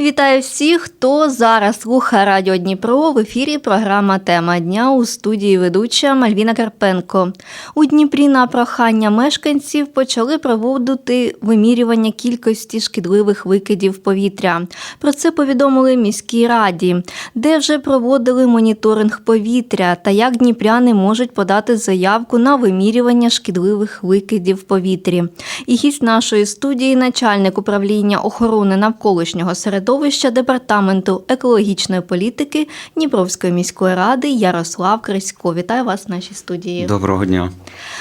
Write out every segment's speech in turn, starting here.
Вітаю всіх, хто зараз слухає Радіо Дніпро. В ефірі програма Тема дня у студії ведуча Мальвіна Карпенко. У Дніпрі на прохання мешканців почали проводити вимірювання кількості шкідливих викидів повітря. Про це повідомили міській раді, де вже проводили моніторинг повітря та як дніпряни можуть подати заявку на вимірювання шкідливих викидів в повітрі. І гість нашої студії, начальник управління охорони навколишнього середовища департаменту екологічної політики Дніпровської міської ради Ярослав Крисько. Вітаю вас в нашій студії. Доброго дня.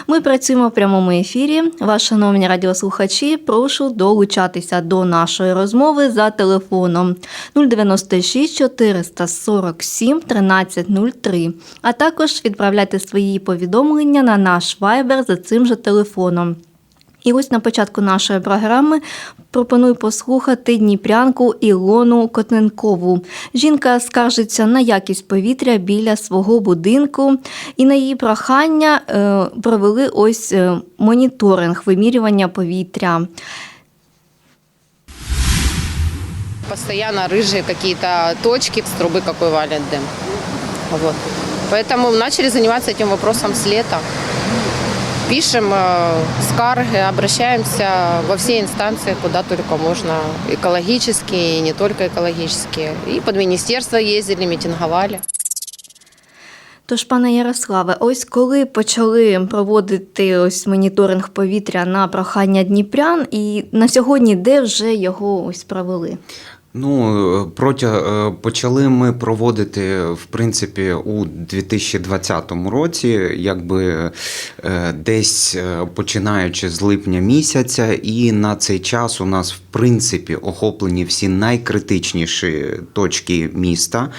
Ми працюємо в прямому ефірі. Вас, шановні радіослухачі, прошу долучатися до нашої розмови за телефоном 096 447 1303, а також відправляйте свої повідомлення на наш вайбер за цим же телефоном. І ось на початку нашої програми пропоную послухати дніпрянку Ілону Котенкову. Жінка скаржиться на якість повітря біля свого будинку, і на її прохання е, провели ось е, моніторинг вимірювання повітря. Постоянно рыжие какие-то точки, с трубы какой валит дым. Вот. Поэтому начали заниматься этим вопросом с лета. Пишем э, скарги, обращаемся во все инстанции, куда только можно. Экологические и не только экологические. И под министерство ездили, митинговали. Тож, пане Ярославе, ось коли почали проводити ось моніторинг повітря на прохання дніпрян, і на сьогодні де вже його ось провели? Ну, протяг е, почали ми проводити в принципі у 2020 році, якби е, десь е, починаючи з липня місяця, і на цей час у нас в принципі охоплені всі найкритичніші точки міста,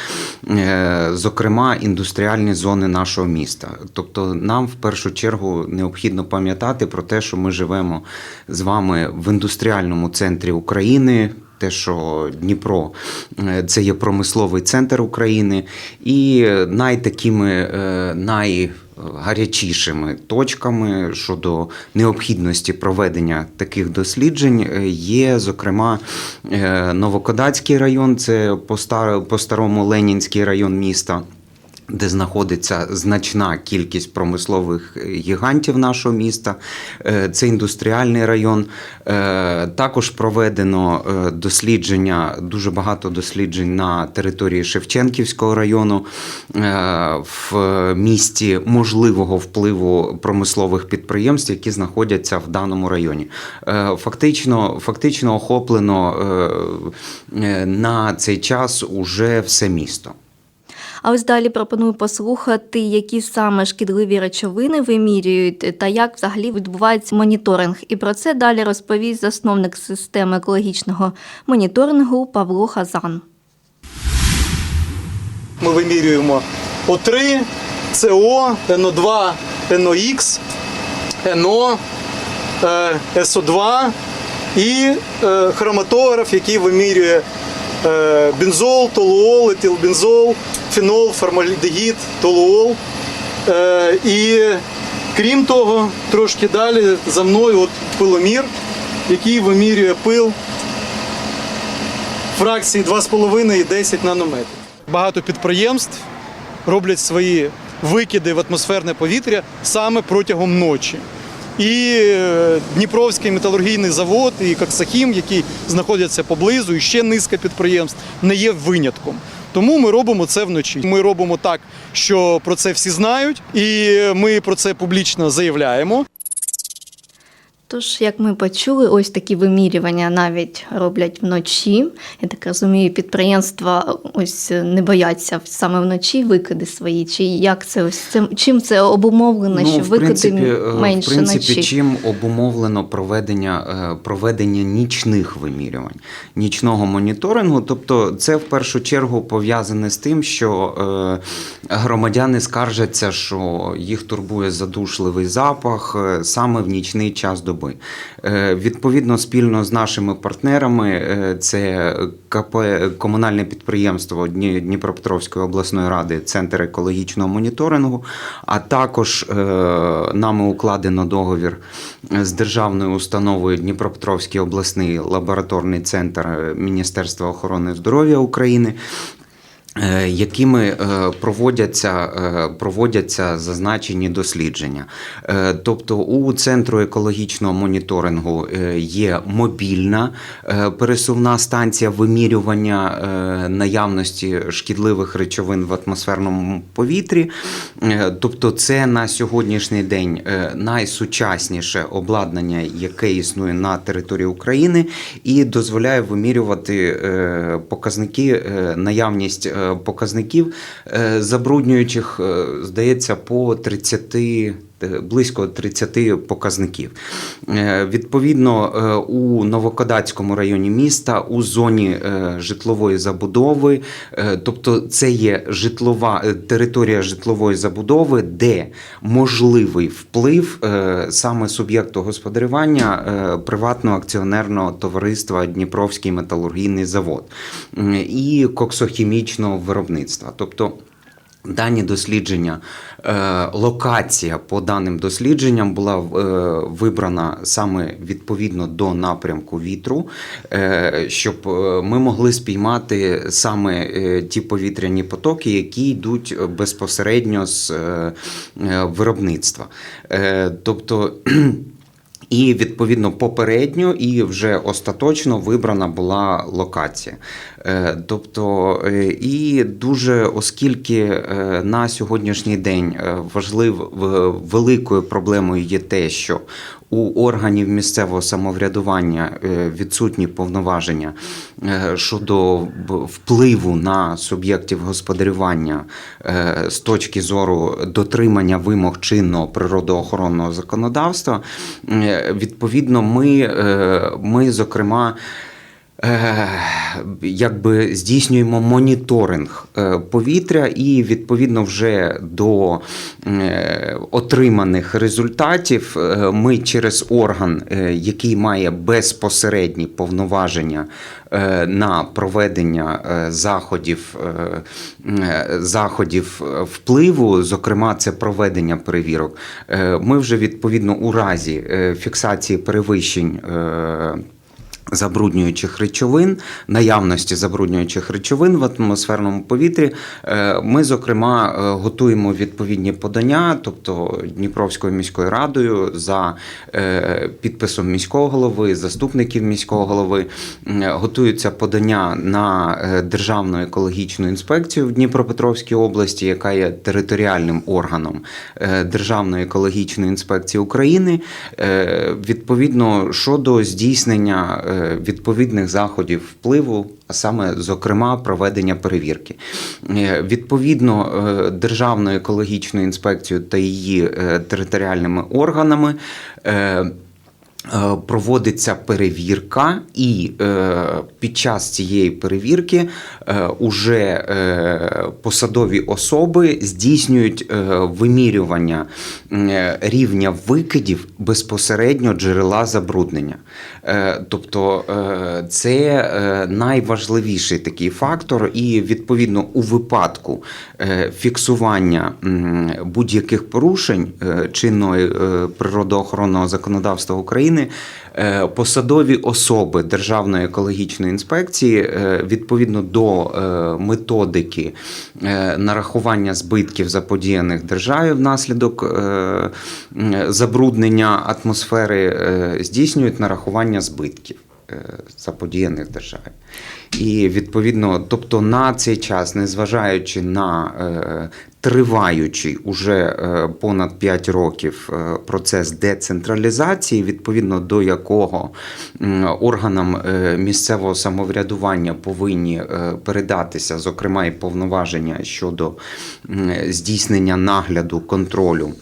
е, зокрема індустріальні зони нашого міста. Тобто, нам в першу чергу необхідно пам'ятати про те, що ми живемо з вами в індустріальному центрі України. Те, що Дніпро е, це є промисловий центр України, і найтакими най найгарячішими точками щодо необхідності проведення таких досліджень е, є, зокрема, е, Новокодацький район, це по старому Ленінський район міста де знаходиться значна кількість промислових гігантів нашого міста. Е, Це індустріальний район. Е, Також проведено е, дослідження, дуже багато досліджень на території Шевченківського району в місті можливого впливу промислових підприємств, які знаходяться в даному районі. Фактично, фактично охоплено на цей час уже все місто. А ось далі пропоную послухати, які саме шкідливі речовини вимірюють та як взагалі відбувається моніторинг. І про це далі розповість засновник системи екологічного моніторингу Павло Хазан. Ми вимірюємо О3, СО, НО2, НОХ, НО, е, СО2 і е, хроматограф, який вимірює е, бензол, толуол, етилбензол, фенол, формальдегід, толуол. Е, І крім того, трошки далі за мною от пиломір, який вимірює пил фракції 2,5 і 10 нанометрів. Багато підприємств роблять свої викиди в атмосферне повітря саме протягом ночі. І е, Дніпровський металургійний завод, і Коксахім, які знаходяться поблизу, і ще низка підприємств, не є винятком. Тому ми робимо це вночі. Ми робимо так, що про це всі знають, і ми про це публічно заявляємо. Тож, як ми почули, ось такі вимірювання навіть роблять вночі. Я так розумію, підприємства ось не бояться саме вночі викиди свої. Чи як це ось це чим це обумовлено, що в викиди принципі, е, менше в принципі, вночі? чим обумовлено проведення, е, проведення нічних вимірювань, нічного моніторингу. Тобто, це в першу чергу пов'язане з тим, що е, громадяни скаржаться, що їх турбує задушливий запах е, саме в нічний час доби. Доби. Е, Відповідно, спільно з нашими партнерами, е, це КП комунальне підприємство Дніпропетровської обласної ради, Центр екологічного моніторингу, а також е, нами укладено договір з державною установою Дніпропетровський обласний лабораторний центр Міністерства охорони здоров'я України. Е, Якими е, проводяться, е, проводяться зазначені дослідження. Тобто у центру екологічного моніторингу є мобільна пересувна станція вимірювання наявності шкідливих речовин в атмосферному повітрі. Тобто, це на сьогоднішній день найсучасніше обладнання, яке існує на території України, і дозволяє вимірювати показники, наявність показників е, забруднюючих, е, здається, по 30 е, Близько 30 показників. Е, Відповідно, е, у Новокодацькому районі міста у зоні е, житлової забудови, е, тобто це є житлова е, територія житлової забудови, де можливий вплив е, саме суб'єкту господарювання е, приватного акціонерного товариства Дніпровський металургійний завод і коксохімічного виробництва. Тобто Дані дослідження, е, локація по даним дослідженням була е, вибрана саме відповідно до напрямку вітру, е, щоб ми могли спіймати саме ті повітряні потоки, які йдуть безпосередньо з виробництва. Тобто і відповідно попередньо і вже остаточно вибрана була локація. Е, Тобто, е, і дуже оскільки е, на сьогоднішній день важлив великою проблемою є те, що у органів місцевого самоврядування е, відсутні повноваження е, щодо впливу на суб'єктів господарювання е, з точки зору дотримання вимог чинного природоохоронного законодавства. Відповідно, ми, ми зокрема. Якби здійснюємо моніторинг е, повітря, і відповідно вже до е, отриманих результатів е, ми через орган, який має безпосередні повноваження на проведення заходів, заходів впливу, зокрема, це проведення перевірок. Ми вже відповідно у разі фіксації перевищень. Забруднюючих речовин, наявності забруднюючих речовин в атмосферному повітрі, е, ми, зокрема, е, готуємо відповідні подання, тобто Дніпровською міською радою за е, підписом міського голови, заступників міського голови, готуються подання на Державну екологічну інспекцію в Дніпропетровській області, яка є територіальним органом Державної екологічної інспекції України, відповідно щодо здійснення відповідних заходів впливу, а саме, зокрема, проведення перевірки. Е, Відповідно, е, Державною екологічною інспекцією та її е, територіальними органами. Проводиться перевірка, і під час цієї перевірки уже посадові особи здійснюють вимірювання рівня викидів безпосередньо джерела забруднення. Е, тобто е, це е, найважливіший такий фактор, і відповідно у випадку фіксування будь-яких порушень чинної природоохоронного законодавства України. Е, Посадові особи Державної екологічної інспекції е, відповідно до е, методики нарахування збитків заподіяних державі внаслідок забруднення атмосфери здійснюють нарахування збитків заподіяних державі. І відповідно, тобто на цей час, незважаючи на е, триваючий уже е, понад 5 років е, процес децентралізації, відповідно до якого органам е, місцевого самоврядування повинні передатися, зокрема, і повноваження щодо здійснення нагляду контролю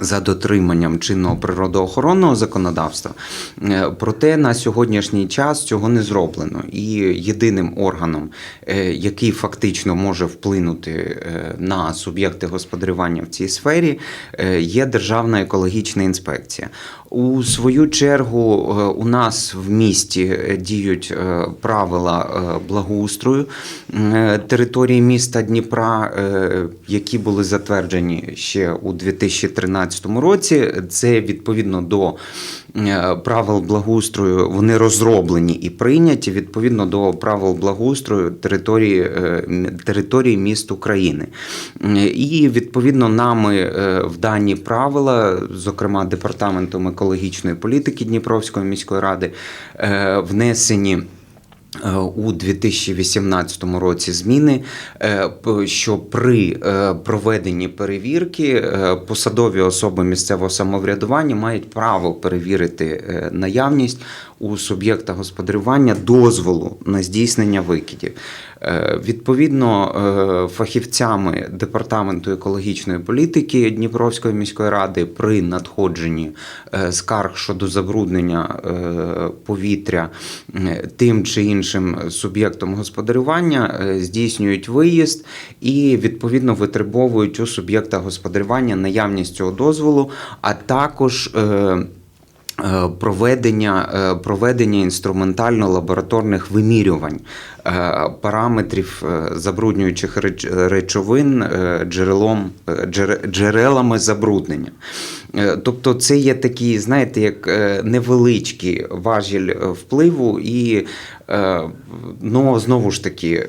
за дотриманням чинного природоохоронного законодавства. Е, Проте на сьогоднішній час цього не зроблено. І єдиним органом, е, який фактично може вплинути е, на суб'єкти господарювання в цій сфері, є Державна екологічна інспекція. У свою чергу е, у нас в місті е, діють е, правила благоустрою території міста Дніпра, які були затверджені ще у 2013 році. Це відповідно до правил благоустрою, вони розроблені і прийняті відповідно до правил благоустрою території, території міст України. І відповідно нами в дані правила, зокрема департаментом екологічної політики Дніпровської міської ради, е, внесені. е, У 2018 році зміни, е, що при проведенні перевірки посадові особи місцевого самоврядування мають право перевірити наявність у суб'єкта господарювання дозволу на здійснення викидів. Е, Відповідно, е, фахівцями департаменту екологічної політики Дніпровської міської ради при надходженні е, скарг щодо забруднення повітря тим чи іншим суб'єктом господарювання здійснюють виїзд і відповідно витребовують у суб'єкта господарювання наявність цього дозволу, а також Проведення, е, проведення інструментально-лабораторних вимірювань е, параметрів е, забруднюючих речовин е, джерелом, е, джерелами забруднення. Е, Тобто це є такий, знаєте, як е, невеличкий важіль е, впливу, і е, ну, знову ж таки.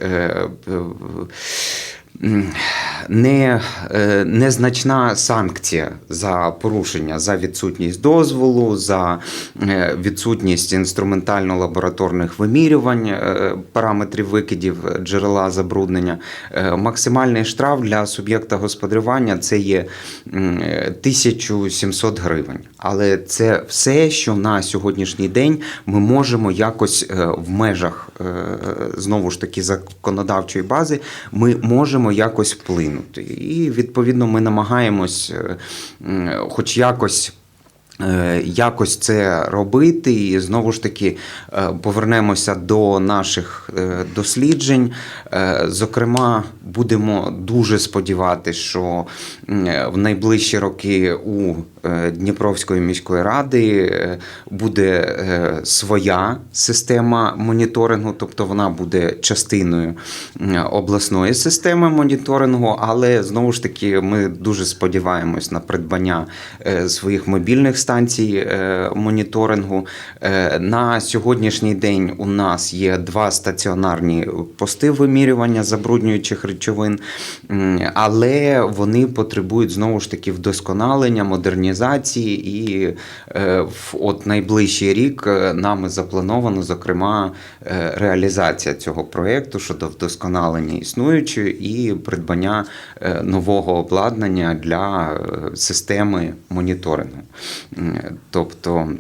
Не, е, незначна санкція за порушення, за відсутність дозволу, за е, відсутність інструментально-лабораторних вимірювань е, параметрів викидів джерела забруднення. Максимальний штраф для суб'єкта господарювання це є м, е, 1700 гривень. Але це все, що на сьогоднішній день ми можемо якось в межах знову ж таки законодавчої бази, ми можемо якось вплинути. І відповідно ми намагаємось, е, хоч якось. е, Якось це робити, і знову ж таки е, повернемося до наших досліджень. Зокрема, будемо дуже сподіватися, що в найближчі роки у Дніпровської міської ради е, буде е, своя система моніторингу, тобто вона буде частиною обласної системи моніторингу, але знову ж таки ми дуже сподіваємось на придбання е, своїх мобільних станцій е, моніторингу. Е, На сьогоднішній день у нас є два стаціонарні пости вимірювання забруднюючих речовин, але вони потребують знову ж таки вдосконалення, модернізації, і е, в от найближчий рік е, нами заплановано, зокрема, е, реалізація цього проєкту щодо вдосконалення існуючої і придбання нового обладнання для системи моніторингу. Тобто.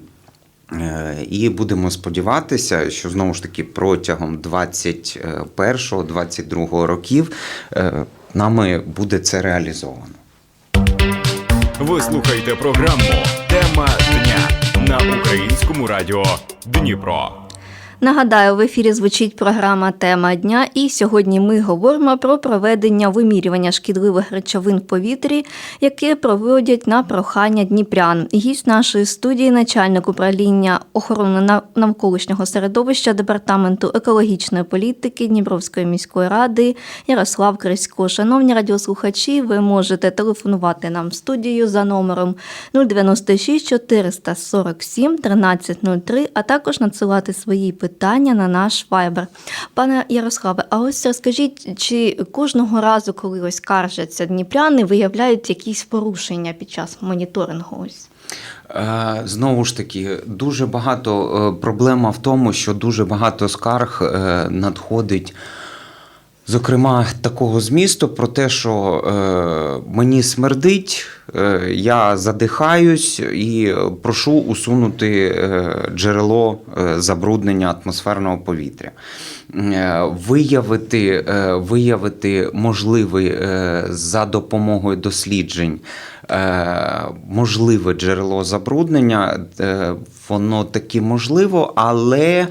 І будемо сподіватися, що знову ж таки протягом 21-22 років нами буде це реалізовано. Ви слухаєте програму Тема дня на українському радіо Дніпро. Нагадаю, в ефірі звучить програма Тема дня, і сьогодні ми говоримо про проведення вимірювання шкідливих речовин в повітрі, яке проводять на прохання дніпрян. Гість нашої студії, начальник управління охорони навколишнього середовища департаменту екологічної політики Дніпровської міської ради Ярослав Крисько. Шановні радіослухачі, ви можете телефонувати нам в студію за номером 096 447 1303, а також надсилати свої питання на наш вайбер. Пане Ярославе, а ось розкажіть, чи кожного разу, коли ось скаржаться дніпряни, виявляють якісь порушення під час моніторингу? Ось? Е, Знову ж таки, дуже багато е, проблема в тому, що дуже багато скарг е, надходить. Зокрема, такого змісту про те, що е, мені смердить, е, я задихаюсь і прошу усунути е, джерело е, забруднення атмосферного повітря. Е, виявити, е, виявити можливий е, за допомогою досліджень можливе джерело забруднення. Воно таки можливо, але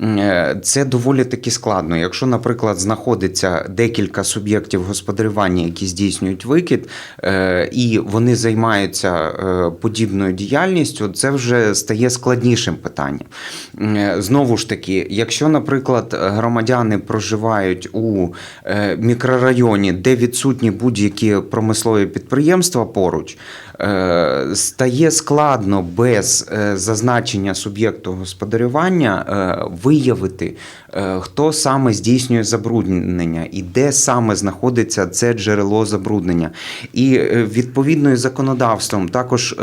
е, це доволі таки складно. Якщо, наприклад, знаходиться декілька суб'єктів господарювання, які здійснюють викид, е, і вони займаються е, подібною діяльністю, це вже стає складнішим питанням. Знову ж таки, якщо, наприклад, громадяни проживають у мікрорайоні, де відсутні будь-які промислові підприємства поруч, стає складно без е, зазначення суб'єкту господарювання е, виявити, е, хто саме здійснює забруднення і де саме знаходиться це джерело забруднення. І е, відповідно законодавством також.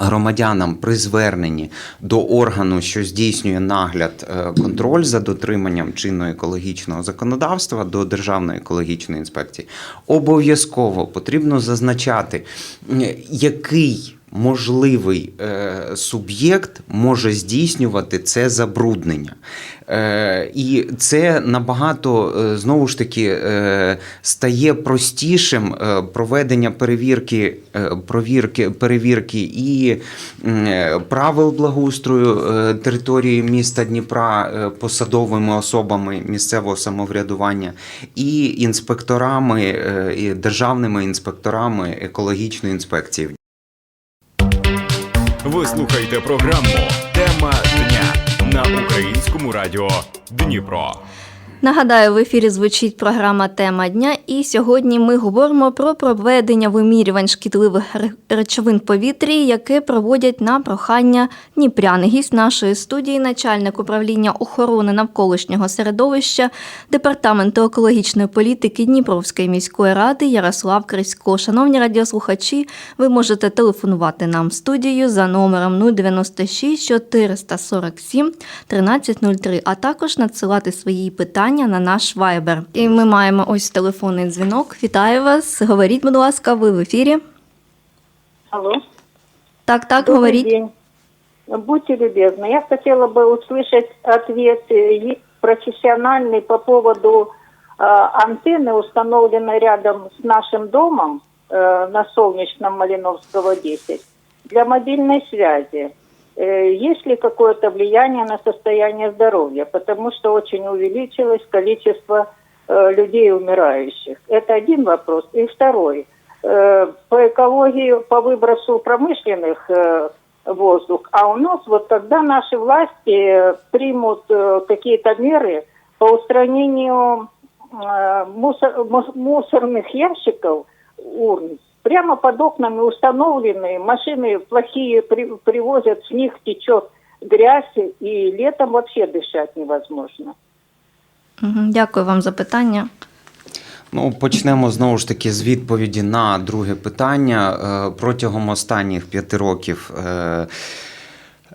Е, Громадянам при зверненні до органу, що здійснює нагляд е, контроль за дотриманням чинного екологічного законодавства до Державної екологічної інспекції, обов'язково потрібно зазначати, який можливий е, суб'єкт може здійснювати це забруднення. Е, і це набагато е, знову ж таки е, стає простішим е, проведення перевірки, е, провірки, перевірки і правил благоустрою території міста Дніпра посадовими особами місцевого самоврядування і інспекторами, і державними інспекторами екологічної інспекції. Ви слухаєте програму Тема дня на українському радіо Дніпро. Нагадаю, в ефірі звучить програма Тема дня, і сьогодні ми говоримо про проведення вимірювань шкідливих речовин повітрі, яке проводять на прохання Дніпрян. Гість нашої студії, начальник управління охорони навколишнього середовища департаменту екологічної політики Дніпровської міської ради Ярослав Крисько. Шановні радіослухачі, ви можете телефонувати нам в студію за номером 096 447 1303, а також надсилати свої питання на наш вайбер. І ми маємо ось телефонний дзвінок. Вітаю вас. Говоріть, будь ласка, ви в ефірі. Алло. Так, так, Добрый говоріть. день. Будьте любезны, я хотела бы услышать ответ э, е- профессиональный по поводу э, антенны, установленной рядом с нашим домом э, на Солнечном Малиновского 10, для мобильной связи. Э, Есть ли какое-то влияние на состояние здоровья? Потому что очень увеличилось количество э, людей умирающих. Это один вопрос. И второй. Э, По экологии, по выбросу промышленных воздух. А у нас вот когда наши власти примут какие-то меры по устранению мусор- мус- мусорных ящиков, урн, прямо под окнами установленные, машины плохие при- привозят, с них течет грязь, и летом вообще дышать невозможно. Мгм, Дякую вам за питання. Ну, почнемо знову ж таки з відповіді на друге питання. Е, Протягом останніх п'яти років.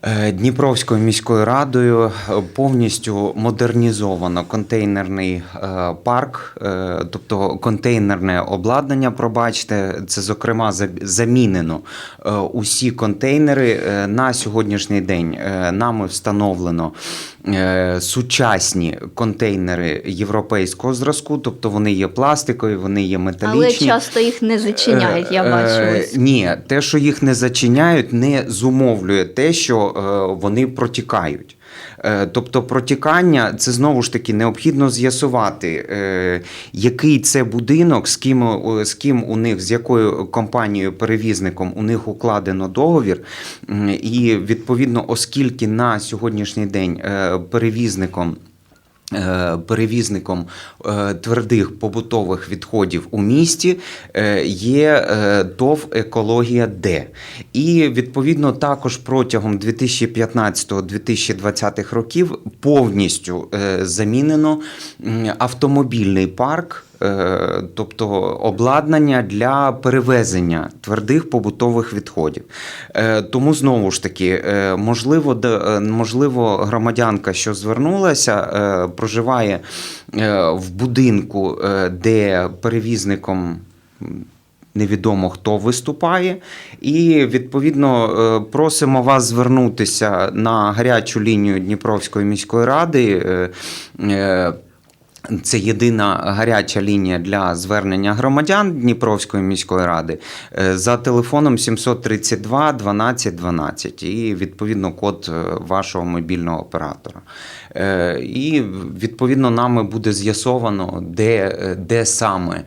е, Дніпровською міською радою повністю модернізовано контейнерний е, парк, е, тобто контейнерне обладнання. Пробачте, це зокрема замінено усі контейнери на сьогоднішній день. Нами встановлено сучасні контейнери європейського зразку, тобто вони є пластикові, вони є металічні. Але часто їх не зачиняють, я Е, бачу. е, ось. Ні, те, що їх не зачиняють, не зумовлює те, що е, вони протікають. Е, Тобто протікання це знову ж таки необхідно з'ясувати, е, який це будинок, з ким, з ким у них, з якою компанією перевізником у них укладено договір. І відповідно, оскільки на сьогоднішній день е, перевізником. Е, Перевізником е, твердих побутових відходів у місті е, є ТОВ Екологія Д. І відповідно також протягом 2015-2020 років повністю замінено автомобільний парк. Е, Тобто обладнання для перевезення твердих побутових відходів. Е, Тому знову ж таки, е, можливо, можливо, громадянка, що звернулася, проживає в будинку, де перевізником. Невідомо хто виступає, і відповідно просимо вас звернутися на гарячу лінію Дніпровської міської ради. Це єдина гаряча лінія для звернення громадян Дніпровської міської ради е, за телефоном 732 12 12 і відповідно код е, вашого мобільного оператора. Е, І відповідно нами буде з'ясовано, де, де саме,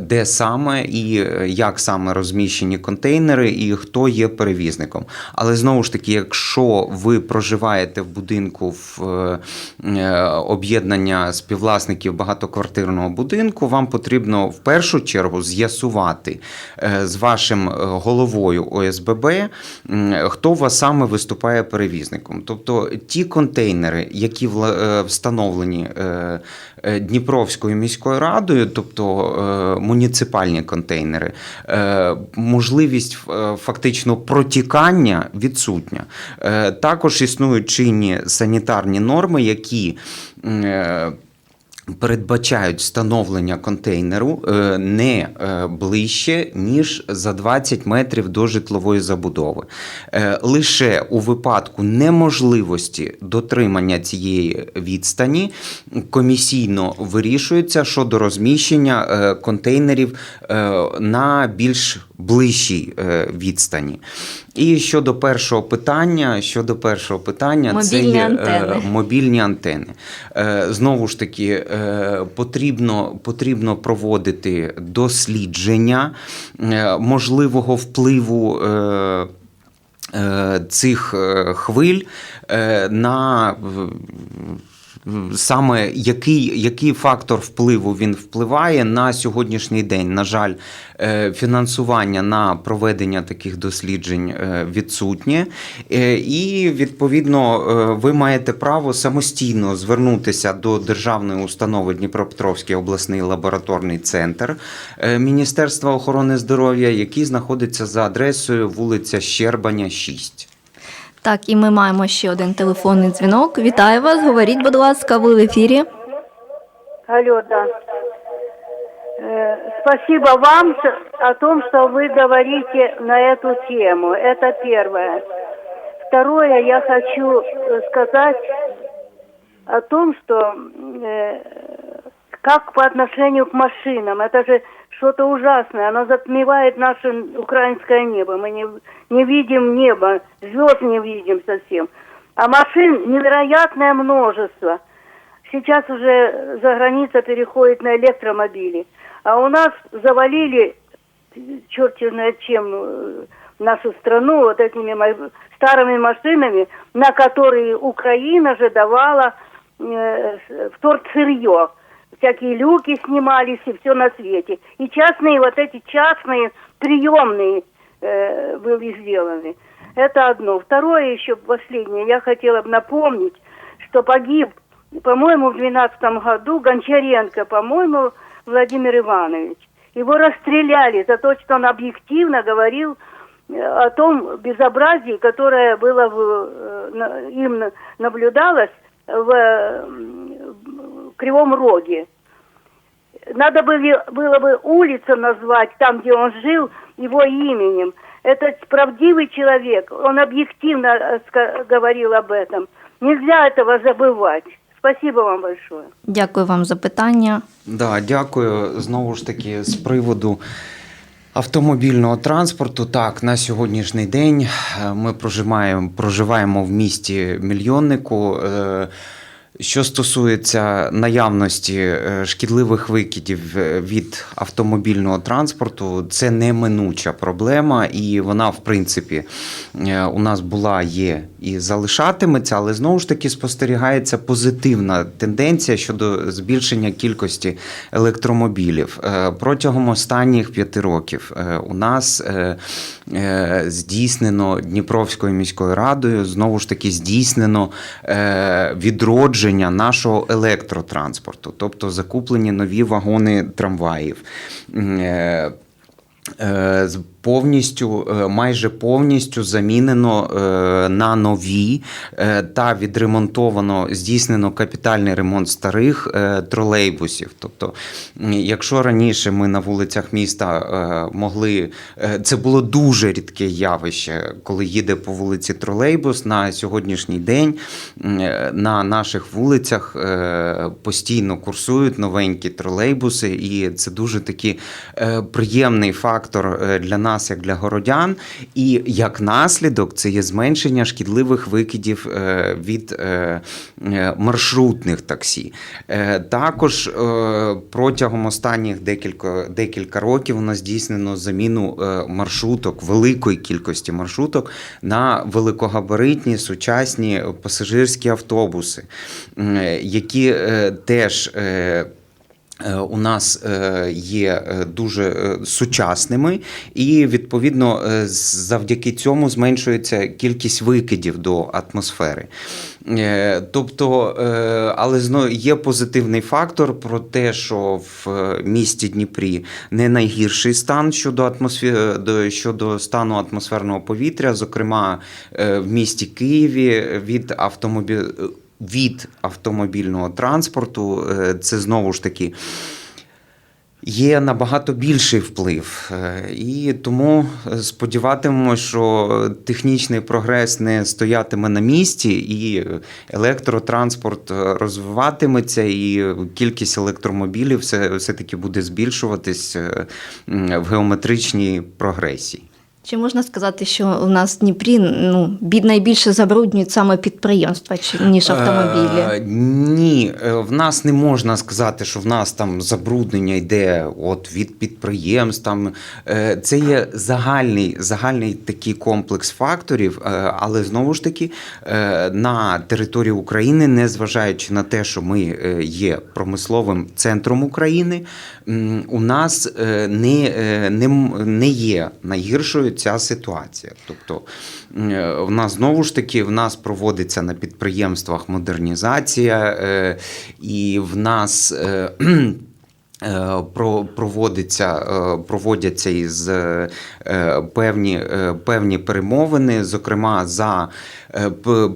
де саме і е, як саме розміщені контейнери, і хто є перевізником. Але знову ж таки, якщо ви проживаєте в будинку в е, е, об'єднання співвласників багатоквартирного будинку, вам потрібно в першу чергу з'ясувати е, з вашим е, головою ОСББ, хто вас саме виступає перевізником. Тобто ті контейнери, які е, встановлені е, е, Дніпровською міською радою, тобто е, муніципальні контейнери, е, можливість е, фактично протікання відсутня. Е, Також існують чинні санітарні норми, які е, Передбачають встановлення контейнеру е, не е, ближче, ніж за 20 метрів до житлової забудови. Е, Лише у випадку неможливості дотримання цієї відстані комісійно вирішується щодо розміщення контейнерів на більш ближчій е, відстані. І щодо першого питання, щодо першого питання, це Мобільні є, е, антени. мобільні антени. Е, Знову ж таки, потрібно, потрібно проводити дослідження можливого впливу. Цих хвиль на саме який, який фактор впливу він впливає на сьогоднішній день. На жаль, е, фінансування на проведення таких досліджень е, відсутнє. Е, І відповідно ви маєте право самостійно звернутися до державної установи Дніпропетровський обласний лабораторний центр Міністерства охорони здоров'я, який знаходиться за адресою вулиця Щербаня, 6. Так, і ми маємо ще один телефонний дзвінок. Вітаю вас. Говоріть, будь ласка, ви в ефірі. Алло, да. Э, Спасибо вам с- о том, что вы говорите на эту тему. Это первое. Второе, я хочу э, сказать о том, что э, как по отношению к машинам. Это же что-то ужасное. Оно затмевает наше украинское небо. Мы не, не видим неба, звезд не видим совсем. А машин невероятное множество. Сейчас уже за граница переходит на электромобили. А у нас завалили, черт знает чем, э, нашу страну вот этими старыми машинами, на которые Украина же давала э, вторсырье. Всякие люки снимались и все на свете. И частные, вот эти частные приемные э, были сделаны. Это одно. Второе еще последнее. Я хотела бы напомнить, что погиб, по-моему, в 2012 году Гончаренко, по-моему, Владимир Иванович. Его расстреляли за то, что он объективно говорил э, о том безобразии, которое было в, э, им на- наблюдалось в, в Кривом Роге. Надо было, было бы улицу назвать там, где он жил, его именем. Это правдивый человек, он объективно э, ска- говорил об этом. Нельзя этого забывать. Спасибо вам большое. Дякую вам за питання. Да, дякую. Знову ж таки, з приводу автомобільного транспорту. Так, на сьогоднішній день е, ми проживаємо, проживаємо в місті мільйоннику. Е, що стосується наявності е, шкідливих викидів е, від автомобільного транспорту, це неминуча проблема, і вона, в принципі, е, у нас була, є і залишатиметься, але знову ж таки спостерігається позитивна тенденція щодо збільшення кількості електромобілів. Протягом останніх п'яти років у нас здійснено Дніпровською міською радою, знову ж таки здійснено е, відродження нашого електротранспорту, тобто закуплені нові вагони трамваїв. Повністю, е, майже повністю замінено е, на нові е, та відремонтовано, здійснено капітальний ремонт старих тролейбусів. Тобто, якщо раніше ми на вулицях міста могли, це було дуже рідке явище, коли їде по вулиці тролейбус, на сьогоднішній день на наших вулицях постійно курсують новенькі тролейбуси, і це дуже такий приємний фактор для нас, як для городян. І як наслідок, це є зменшення шкідливих викидів е, від е, е, маршрутних таксі. Також протягом останніх декілька, декілька років у нас здійснено заміну маршруток, великої кількості маршруток на великогабаритні сучасні пасажирські автобуси, які теж. Е, У нас е, є е, дуже сучасними, і відповідно завдяки цьому зменшується кількість викидів до атмосфери. Тобто, але знову є позитивний фактор про те, що в місті Дніпрі не найгірший стан щодо атмосфери до- щодо стану атмосферного повітря, зокрема в місті Києві від автомобіль від автомобільного транспорту. Е, Це знову ж таки. Є набагато більший вплив, Е, і тому сподіватимемося, що технічний прогрес не стоятиме на місці, і електротранспорт е, розвиватиметься, і кількість електромобілів все, все-таки буде збільшуватись е, в геометричній прогресії. Чи можна сказати, що у нас в Дніпрі ну, найбільше забруднюють саме підприємства, ніж автомобілі? Е, ні, е, в нас не можна сказати, що в нас там забруднення йде от від підприємств. Там Е, це є загальний, загальний такий комплекс факторів, е, але знову ж таки е, на території України, незважаючи на те, що ми е, є промисловим центром України, у нас е, не, е, не, не є найгіршою ця ситуація. Тобто е, в нас знову ж таки в нас проводиться на підприємствах модернізація, е, і в нас. е, проводиться, проводяться із певні, певні перемовини, зокрема за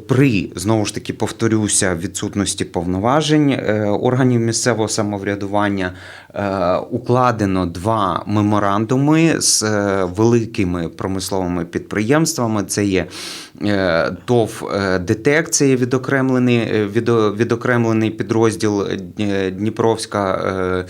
при знову ж таки повторюся відсутності повноважень е, органів місцевого самоврядування. е, Укладено два меморандуми з е, великими промисловими підприємствами. Це є е, ТОВ е, є відокремлений, е, відокремлений підрозділ Дні- Дніпровська е, е,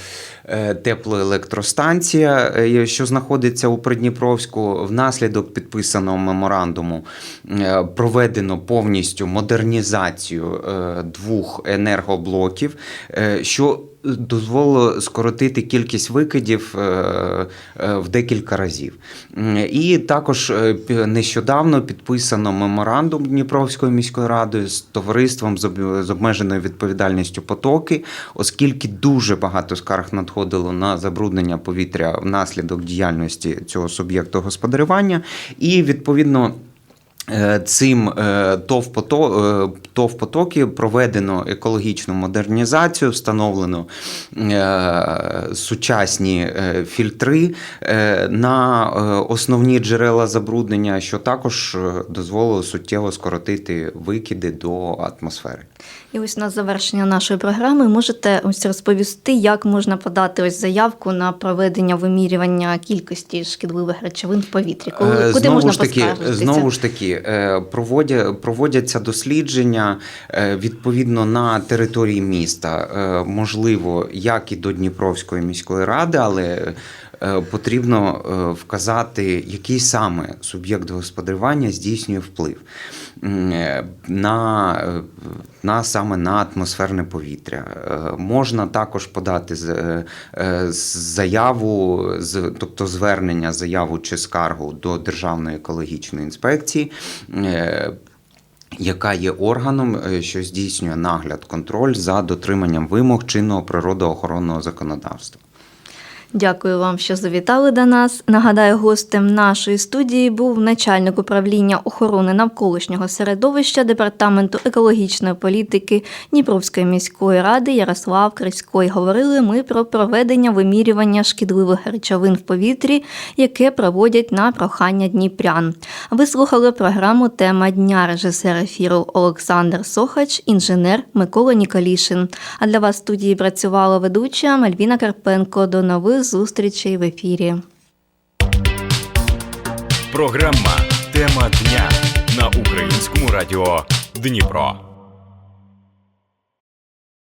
теплоелектростанція, е, що знаходиться у Придніпровську. Внаслідок підписаного меморандуму е, проведено повністю модернізацію е, двох енергоблоків, е, що дозволило скоротити кількість викидів е, е, в декілька разів. І також е, нещодавно підписано меморандум Дніпровською міською радою з товариством з обмеженою відповідальністю потоки, оскільки дуже багато скарг надходило на забруднення повітря внаслідок діяльності цього суб'єкту господарювання, і відповідно. Цим ТОВ «Пото- е, ТОВ потоки проведено екологічну модернізацію, встановлено е, сучасні е, фільтри е, на е, основні джерела забруднення, що також дозволило суттєво скоротити викиди до атмосфери. І ось на завершення нашої програми можете ось розповісти, як можна подати ось заявку на проведення вимірювання кількості шкідливих речовин в повітрі. Коли, куди знову можна ж таки, знову ж таки, проводяться дослідження е, відповідно на території міста. Е, Можливо, як і до Дніпровської міської ради, але е, потрібно вказати, який саме суб'єкт господарювання здійснює вплив на, на саме на атмосферне повітря. Можна також подати заяву, тобто звернення, заяву чи скаргу до Державної екологічної інспекції. Яка є органом, е, що здійснює нагляд, контроль за дотриманням вимог чинного природоохоронного законодавства? Дякую вам, що завітали до нас. Нагадаю, гостем нашої студії був начальник управління охорони навколишнього середовища департаменту екологічної політики Дніпровської міської ради Ярослав Крисько. Говорили ми про проведення вимірювання шкідливих речовин в повітрі, яке проводять на прохання Дніпрян. Ви слухали програму Тема дня режисер ефіру Олександр Сохач, інженер Микола Ніколішин. А для вас в студії працювала ведуча Мальвіна Карпенко. До нових зустрічей в ефірі. Програма Тема дня на українському радіо Дніпро.